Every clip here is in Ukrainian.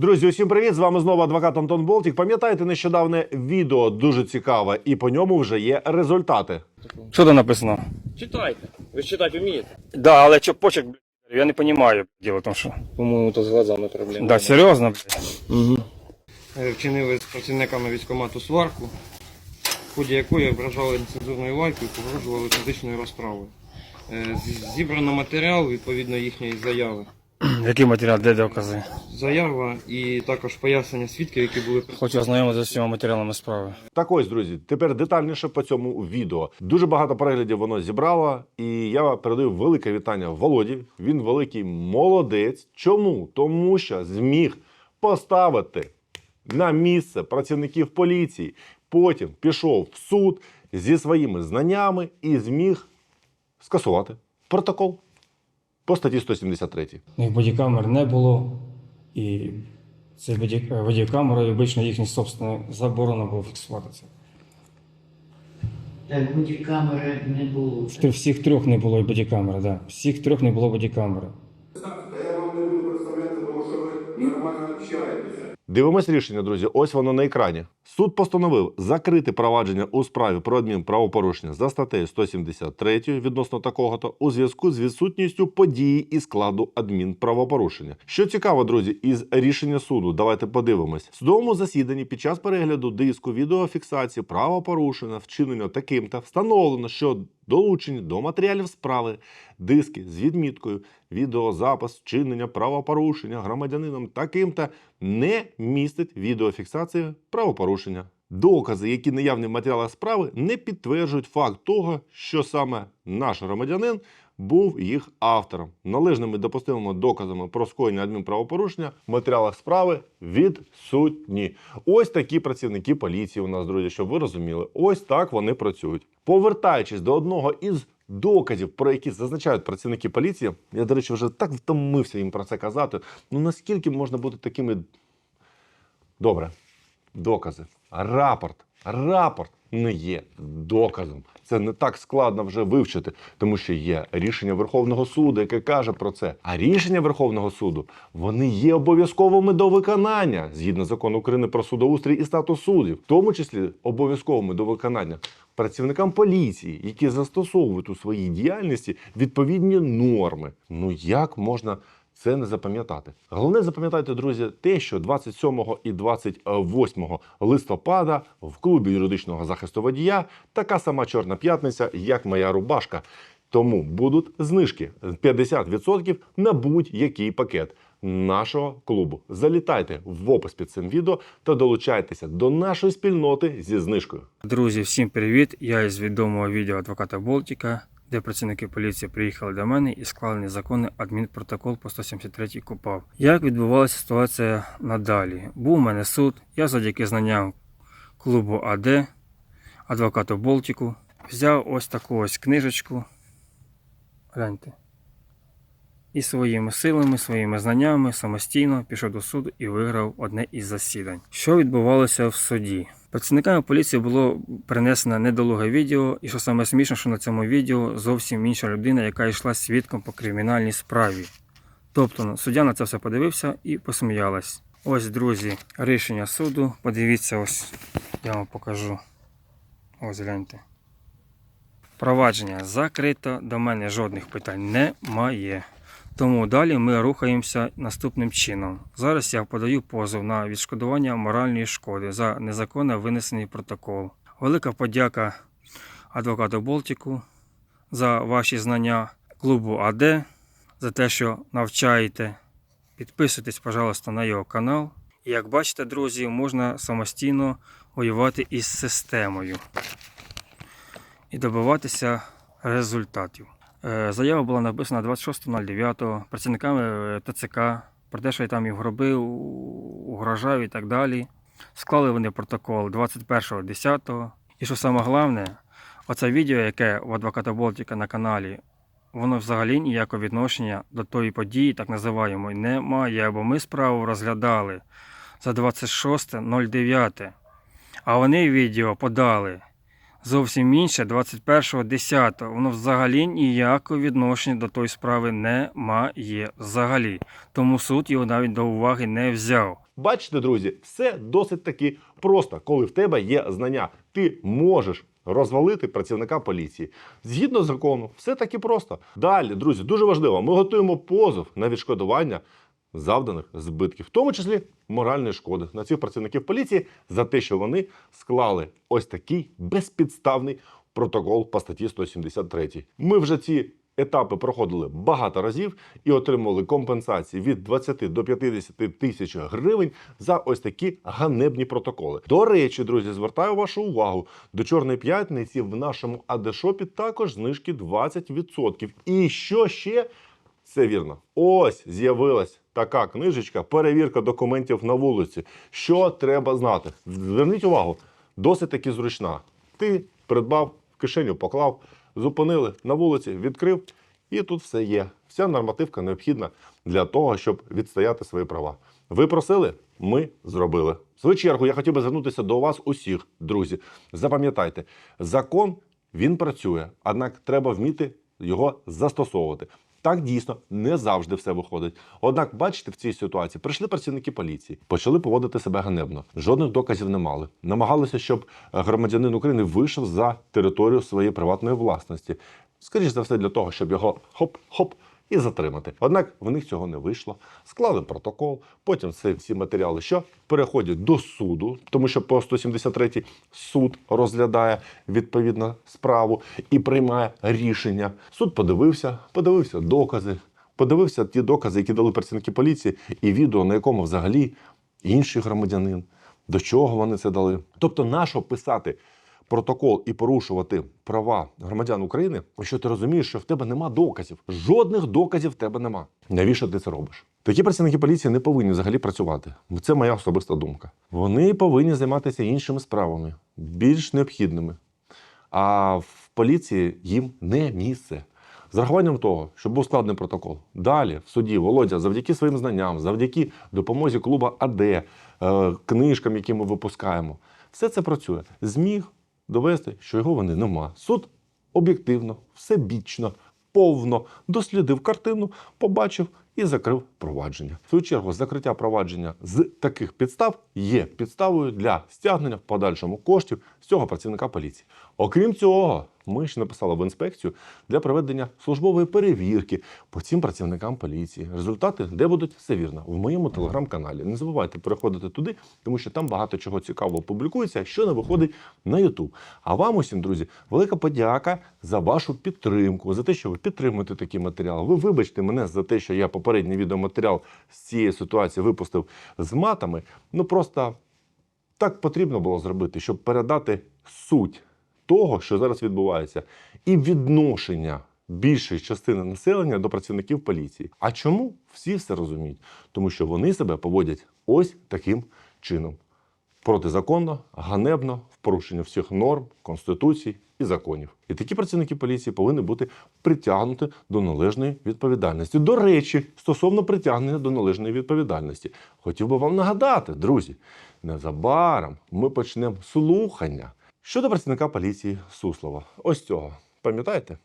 Друзі, усім привіт! З вами знову адвокат Антон Болтік. Пам'ятаєте нещодавне відео дуже цікаве, і по ньому вже є результати. Що там написано? Читайте. Ви ж читати вмієте? Да, але що почерк, блядь, я не розумію. Діло в тому, що. По-моєму, то з глазами проблема. Да, серйозно, блядь. Угу. Вчинили з працівниками військкомату сварку, в ході якої ображали нецензурною лайкою і погрожували фізичною розправою. Е, Зібрано матеріал відповідно їхньої заяви. Який матеріал, де докази? Заява і також пояснення свідків, які були. Хочу ознайомитися з усіма матеріалами справи. Так ось, друзі, тепер детальніше по цьому відео. Дуже багато переглядів воно зібрало, і я передаю велике вітання Володі. Він великий молодець. Чому? Тому що зміг поставити на місце працівників поліції. Потім пішов в суд зі своїми знаннями і зміг скасувати протокол по статті 173. У них бодікамер не було, і це боді- і обично їхні собственне заборона було фіксувати це. Так, бодікамери не було. Що Всіх трьох не було і бодікамери, да. Всіх трьох не було бодікамери. Дивимось рішення, друзі. Ось воно на екрані. Суд постановив закрити провадження у справі про адмінправопорушення за статтею 173 відносно такого-то у зв'язку з відсутністю події і складу адмінправопорушення. Що цікаво, друзі, із рішення суду, давайте подивимось. В судовому засіданні під час перегляду диску відеофіксації правопорушення вчинення таким-то встановлено, що долучені до матеріалів справи диски з відміткою відеозапис вчинення правопорушення громадянином таким та не містить відеофіксації правопорушення. Докази, які наявні в матеріалах справи, не підтверджують факт того, що саме наш громадянин був їх автором. Належними допустимими доказами про скоєння адмінправопорушення в матеріалах справи відсутні. Ось такі працівники поліції у нас, друзі, щоб ви розуміли. Ось так вони працюють. Повертаючись до одного із доказів, про які зазначають працівники поліції, я, до речі, вже так втомився їм про це казати. Ну наскільки можна бути такими Добре, докази. Рапорт. Рапорт не є доказом. Це не так складно вже вивчити, тому що є рішення Верховного суду, яке каже про це. А рішення Верховного суду вони є обов'язковими до виконання згідно закону України про судоустрій і статус суддів, в тому числі обов'язковими до виконання працівникам поліції, які застосовують у своїй діяльності відповідні норми. Ну як можна це не запам'ятати. Головне запам'ятайте, друзі, те, що 27 і 28 листопада в клубі юридичного захисту водія така сама чорна п'ятниця, як моя рубашка. Тому будуть знижки 50% на будь-який пакет нашого клубу. Залітайте в опис під цим відео та долучайтеся до нашої спільноти зі знижкою. Друзі, всім привіт! Я із відомого відео адвоката Болтіка, де працівники поліції приїхали до мене і склали незаконний адмінпротокол по 173 КУПАВ. Як відбувалася ситуація надалі? Був у мене суд, я завдяки знанням клубу АД, адвокату Болтіку, взяв ось таку ось книжечку. Гляньте. І своїми силами, своїми знаннями самостійно пішов до суду і виграв одне із засідань. Що відбувалося в суді? Працівниками поліції було принесено недолуге відео, і що саме смішно, що на цьому відео зовсім інша людина, яка йшла свідком по кримінальній справі. Тобто суддя на це все подивився і посміялась. Ось, друзі, рішення суду. Подивіться, ось я вам покажу. Ось гляньте. Провадження закрито, до мене жодних питань немає. Тому далі ми рухаємося наступним чином. Зараз я подаю позов на відшкодування моральної шкоди за незаконно винесений протокол. Велика подяка адвокату Болтіку за ваші знання клубу АД, за те, що навчаєте. Підписуйтесь, пожалуйста, на його канал. І як бачите, друзі, можна самостійно воювати із системою і добиватися результатів. Е, Заява була написана 26.09 працівниками е, ТЦК про те, що я там їм гроби у- угрожаю і так далі. Склали вони протокол 21.10. І що саме головне, оце відео, яке у адвоката Болтіка на каналі, воно взагалі ніякого відношення до тої події, так називаємо, не має, бо ми справу розглядали за 26.09. А вони відео подали зовсім інше 21.10. Воно взагалі ніякого відношення до тої справи не має взагалі. Тому суд його навіть до уваги не взяв. Бачите, друзі, все досить таки просто, коли в тебе є знання. Ти можеш розвалити працівника поліції. Згідно закону, все таки просто. Далі, друзі, дуже важливо. Ми готуємо позов на відшкодування завданих збитків, в тому числі моральної шкоди на цих працівників поліції за те, що вони склали ось такий безпідставний протокол по статті 173. Ми вже ці етапи проходили багато разів і отримували компенсації від 20 до 50 тисяч гривень за ось такі ганебні протоколи. До речі, друзі, звертаю вашу увагу до чорної п'ятниці в нашому адешопі також знижки 20%. І що ще? Це вірно. Ось з'явилась така книжечка перевірка документів на вулиці. Що треба знати? Зверніть увагу, досить таки зручна. Ти придбав, в кишеню поклав, зупинили на вулиці, відкрив, і тут все є. Вся нормативка необхідна для того, щоб відстояти свої права. Ви просили? Ми зробили. В свою чергу я хотів би звернутися до вас усіх, друзі. Запам'ятайте, закон він працює, однак треба вміти його застосовувати. Так дійсно не завжди все виходить. Однак, бачите, в цій ситуації прийшли працівники поліції, почали поводити себе ганебно. Жодних доказів не мали. Намагалися, щоб громадянин України вийшов за територію своєї приватної власності. Скоріше за все, для того, щоб його хоп-хоп і затримати. Однак в них цього не вийшло. Склали протокол. Потім це всі матеріали, що переходять до суду, тому що по 173 суд розглядає відповідно справу і приймає рішення. Суд подивився, подивився докази, подивився ті докази, які дали працівники поліції, і відео, на якому взагалі інший громадянин. До чого вони це дали? Тобто, нащо писати протокол і порушувати права громадян України, якщо ти розумієш, що в тебе нема доказів. Жодних доказів в тебе нема. Навіщо ти це робиш? Такі працівники поліції не повинні взагалі працювати. Це моя особиста думка. Вони повинні займатися іншими справами, більш необхідними. А в поліції їм не місце. З рахуванням того, що був складний протокол. Далі в суді Володя, завдяки своїм знанням, завдяки допомозі клуба АД, е, книжкам, які ми випускаємо, все це працює. Зміг довести, що його вони нема. Суд об'єктивно, всебічно, повно дослідив картину, побачив і закрив провадження. В свою чергу, закриття провадження з таких підстав є підставою для стягнення в подальшому коштів з цього працівника поліції. Окрім цього, ми ще написали в інспекцію для проведення службової перевірки по цим працівникам поліції. Результати де будуть все вірно в моєму телеграм-каналі. Не забувайте переходити туди, тому що там багато чого цікавого публікується, що не виходить на Ютуб. А вам усім, друзі, велика подяка за вашу підтримку, за те, що ви підтримуєте такі матеріали. Ви вибачте мене за те, що я попередній відеоматеріал з цієї ситуації випустив з матами. Ну просто так потрібно було зробити, щоб передати суть того, що зараз відбувається, і відношення більшої частини населення до працівників поліції. А чому всі все розуміють? Тому що вони себе поводять ось таким чином. Протизаконно, ганебно, в порушення всіх норм, конституцій і законів. І такі працівники поліції повинні бути притягнуті до належної відповідальності. До речі, стосовно притягнення до належної відповідальності, хотів би вам нагадати, друзі, незабаром ми почнемо слухання щодо працівника поліції Суслова. Ось цього. Пам'ятаєте?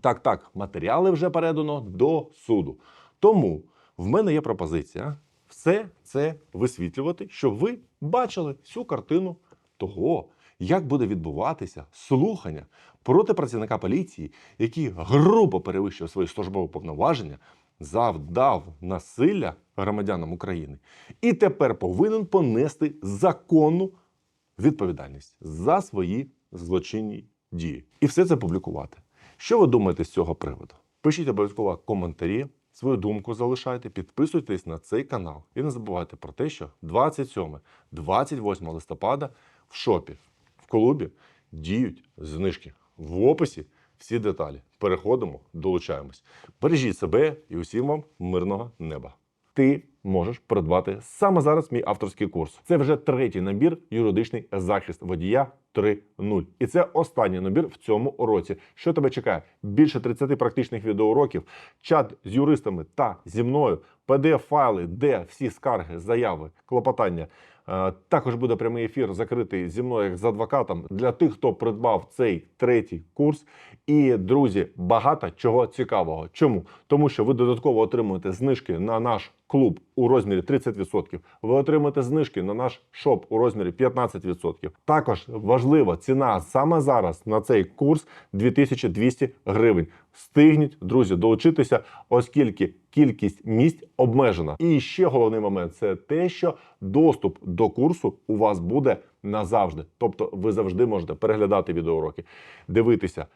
Так, так, матеріали вже передано до суду. Тому в мене є пропозиція все це висвітлювати, щоб ви бачили всю картину того, як буде відбуватися слухання проти працівника поліції, який грубо перевищив свої службові повноваження, завдав насилля громадянам України і тепер повинен понести законну відповідальність за свої злочинні дії. І все це публікувати. Що ви думаєте з цього приводу? Пишіть обов'язково коментарі, свою думку залишайте, підписуйтесь на цей канал. І не забувайте про те, що 27-28 листопада в шопі, в клубі діють знижки. В описі всі деталі. Переходимо, долучаємось. Бережіть себе і усім вам мирного неба. Ти можеш придбати саме зараз мій авторський курс. Це вже третій набір юридичний захист водія 3.0. І це останній набір в цьому році. Що тебе чекає? Більше 30 практичних відеоуроків, чат з юристами та зі мною, pdf файли де всі скарги, заяви, клопотання. Е, Також буде прямий ефір закритий зі мною як з адвокатом для тих, хто придбав цей третій курс. І друзі, багато чого цікавого. Чому? Тому що ви додатково отримуєте знижки на наш клуб у розмірі 30%. Ви отримаєте знижки на наш шоп у розмірі 15%. Також важлива ціна саме зараз на цей курс 2200 гривень. Встигніть, друзі, долучитися, оскільки кількість місць обмежена. І ще головний момент це те, що доступ до курсу у вас буде назавжди. Тобто, ви завжди можете переглядати відеоуроки, дивитися.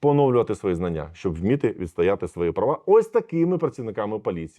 Поновлювати свої знання, щоб вміти відстояти свої права ось такими працівниками поліції.